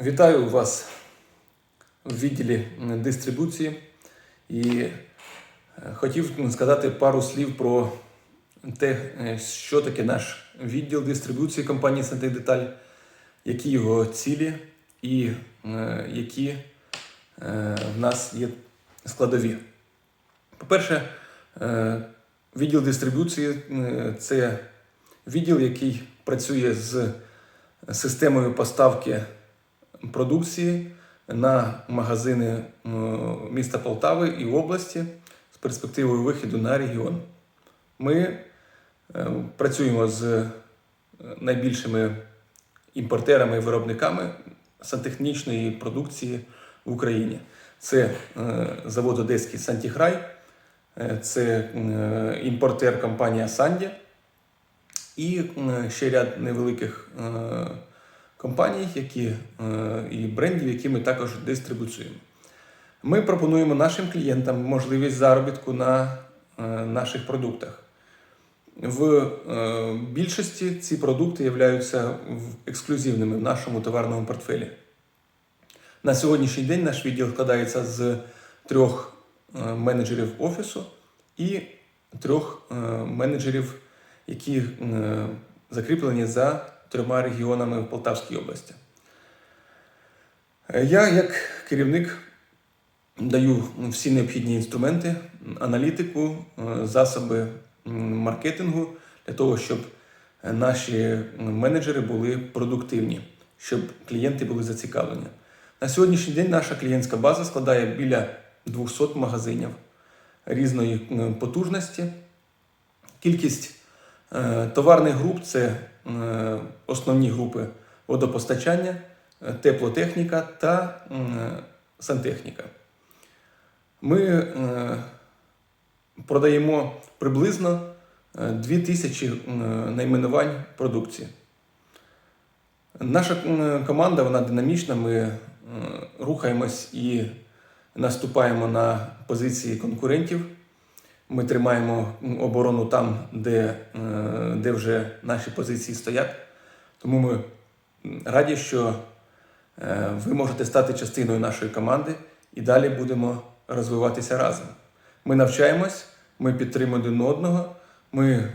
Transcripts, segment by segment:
Вітаю вас в відділі дистрибуції і е, хотів сказати пару слів про те, е, що таке наш відділ дистрибуції компанії Сантехдеталь, які його цілі і е, які в нас є складові. По-перше, відділ дистрибуції це відділ, який працює з системою поставки продукції на магазини е, міста Полтави і області з перспективою вихіду на регіон. Ми е, працюємо з е, найбільшими імпортерами і виробниками сантехнічної продукції в Україні. Це завод Одеський Сантіхрай, е, це імпортер компанія Санді і ще ряд невеликих компаній, які, е, і брендів, які ми також дистрибуціюємо. Ми пропонуємо нашим клієнтам можливість заробітку на е, наших продуктах. В е, більшості ці продукти являються ексклюзивними в нашому товарному портфелі. На сьогоднішній день наш відділ складається з трьох менеджерів офісу і трьох менеджерів, які закріплені за трьома регіонами в Полтавській області. Е, Я, як керівник, даю всі необхідні інструменти, аналітику, е, засоби маркетингу для того, щоб е, наші менеджери були продуктивні, щоб клієнти були зацікавлені. На сьогоднішній день наша клієнтська база складає біля 200 магазинів різної потужності. Кількість товарних груп це е, основні групи водопостачання, е, теплотехніка та сантехніка. Ми е, продаємо приблизно е, 2000 е, найменувань продукції. Наша команда вона динамічна. Ми е, рухаємось і наступаємо на позиції конкурентів. Ми тримаємо оборону там, де, е, де вже наші позиції стоять. Тому ми раді, що е, ви можете стати частиною нашої команди і далі будемо розвиватися разом. Ми навчаємось, ми підтримуємо один одного, ми е,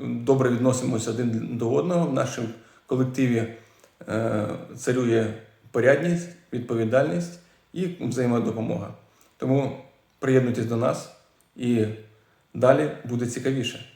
добре відносимося один до одного. В нашому колективі царює порядність, відповідальність і взаємодопомога. Тому приєднуйтесь до нас і далі буде цікавіше.